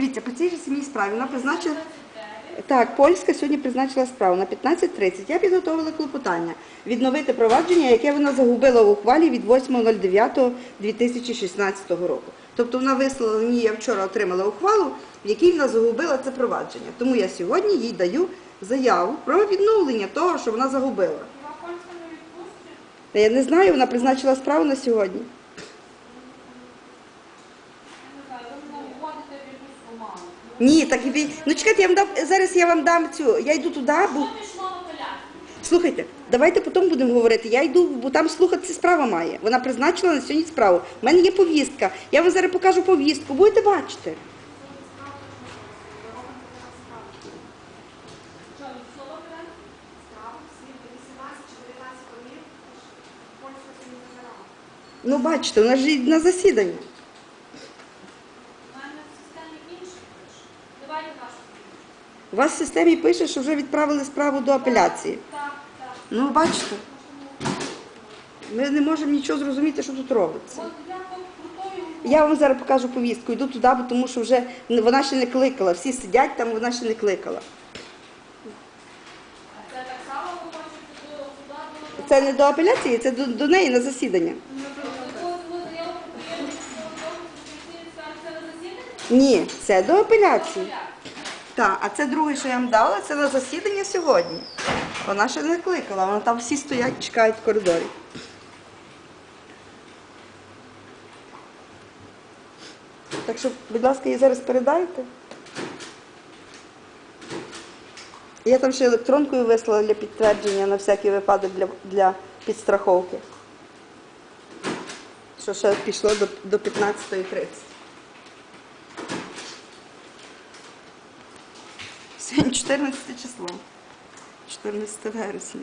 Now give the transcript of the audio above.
Дивіться, по цій же самій справі вона призначила. Так, польська сьогодні призначила справу на 15.30. Я підготовила клопотання відновити провадження, яке вона загубила в ухвалі від 8.09.2016 року. Тобто вона вислала мені, я вчора отримала ухвалу, в якій вона загубила це провадження. Тому я сьогодні їй даю заяву про відновлення того, що вона загубила. Я не знаю, вона призначила справу на сьогодні. Я не знаю, ви мене вводите в якусь оману. Ні, так і ви- ну чекайте, я вам дам зараз. Я вам дам цю. Я йду туди, бо слухайте, давайте потім будемо говорити. Я йду, бо там слухати справа має. Вона призначила на сьогодні справу. У мене є повістка. Я вам зараз покажу повістку. Будете бачити. Що, від слова бере? Справу світ 18 чи 19 років польська собі забирала. Ну, бачите, вона ж і на засіданні. У мене в системі інше пише. Давайте нашу У вас в системі пише, що вже відправили справу до апеляції. Так, так. Ну, бачите, ми не можемо нічого зрозуміти, що тут робиться. Я вам зараз покажу повістку. Йду туди, бо тому що вже вона ще не кликала. Всі сидять там, вона ще не кликала. Це не до апеляції, це до, до неї на засідання. Ні, це до апеляції. Так, а це друге, що я вам дала, це на засідання сьогодні. Вона ще не кликала, вона там всі стоять, чекають в коридорі. Так що, будь ласка, її зараз передайте. Я там ще електронкою вислала для підтвердження на всякий випадок для, для підстраховки. Що ще пішло до, до 15.30. Сьогодні 14 число. 14 вересня.